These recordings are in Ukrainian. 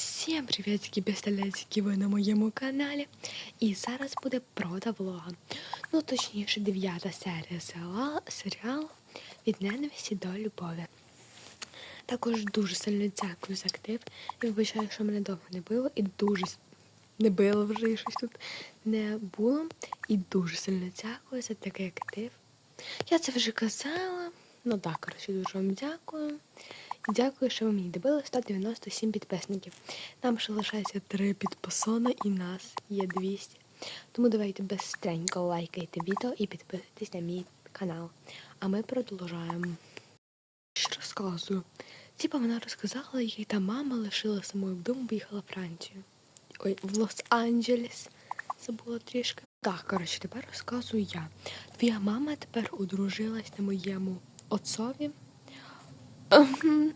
Всім привітки, безсталецькі ви на моєму каналі. І зараз буде прода влога. Ну, точніше, дев'ята серія серіалу від ненависті до любові. Також дуже сильно дякую за актив. І вибачаю, що мене довго не було, і дуже не було вже і щось тут не було. І дуже сильно дякую за такий актив. Я це вже казала. Ну так, коротше, дуже вам дякую. Дякую, що ви мені добили 197 підписників. Нам ще лишається 3 підписона і нас є 200. Тому давайте безстренько лайкайте відео і підписуйтесь на мій канал. А ми продовжуємо. Що розказую? Типа вона розказала, їй та мама лишила самою вдома, поїхала в Францію. Ой, в Лос-Анджелес. Забула трішки. Так, коротше, тепер розказую я. Твоя мама тепер одружилась на моєму отцові. Ем,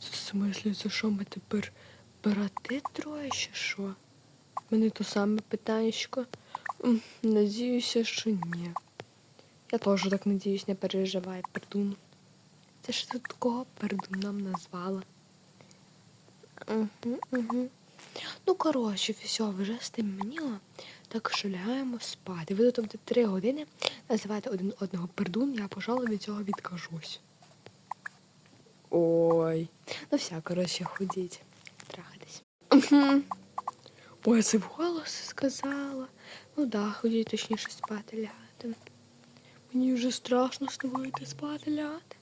В смислі, це що ми тепер брати троє чи що? Мене то саме питаннячко. Надіюся, що ні. Я теж так надіюсь, не переживай, пердун. Це ж тут кого пердуном назвала? Угу, угу. Ну, коротше, все, вже стемніло, так що лягаємо спати. Ви тут три години називаєте один одного пердун, я, пожалуй, від цього відкажусь. Ой. Ну все, коротше, ходіть. Трахатись. Ой, це вголос сказала. Ну да, ходіть точніше спати лягати. Мені вже страшно з тобою йти спати лягати.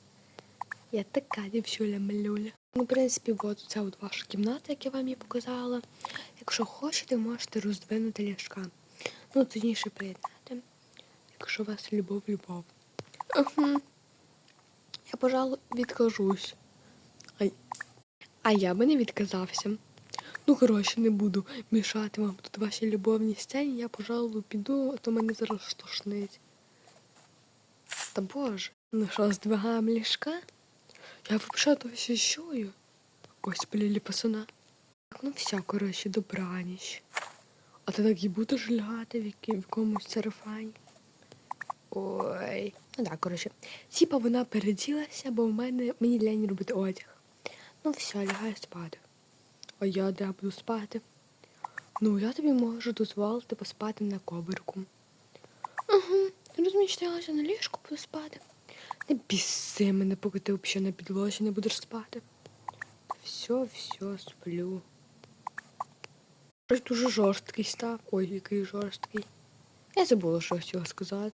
Я така дівчуля малюля. Ну, в принципі, от це от ваша кімната, як я вам її показала. Якщо хочете, можете роздвинути ліжка. Ну, точніше приєднати. Якщо у вас любов, любов. Я, пожалуй, відкажусь. А, я би не відказався. Ну, коротше, не буду мішати вам тут вашій любовній сцені. Я, пожалуй, піду, а то мене зараз штошнить. Та боже, ну що, здвигаємо ліжка? Я взагалі то все полілі пасуна. Так, ну все, коротше, добраніч. А ти так і будеш лягати в, які- в якомусь сарафані. Ой. Ну так, коротше. Типа вона переділася, бо в мене мені лень робити одяг. Ну все, лягаю спати. А я де буду спати? Ну, я тобі можу дозволити поспати на коврику. Угу. Розміщалася на ліжку, буду спати. Не біси мене, поки ти взагалі на підлозі не будеш спати. Все, все, сплю. Щось дуже жорсткий став. Ой, який жорсткий. Я забула, що хотіла сказати.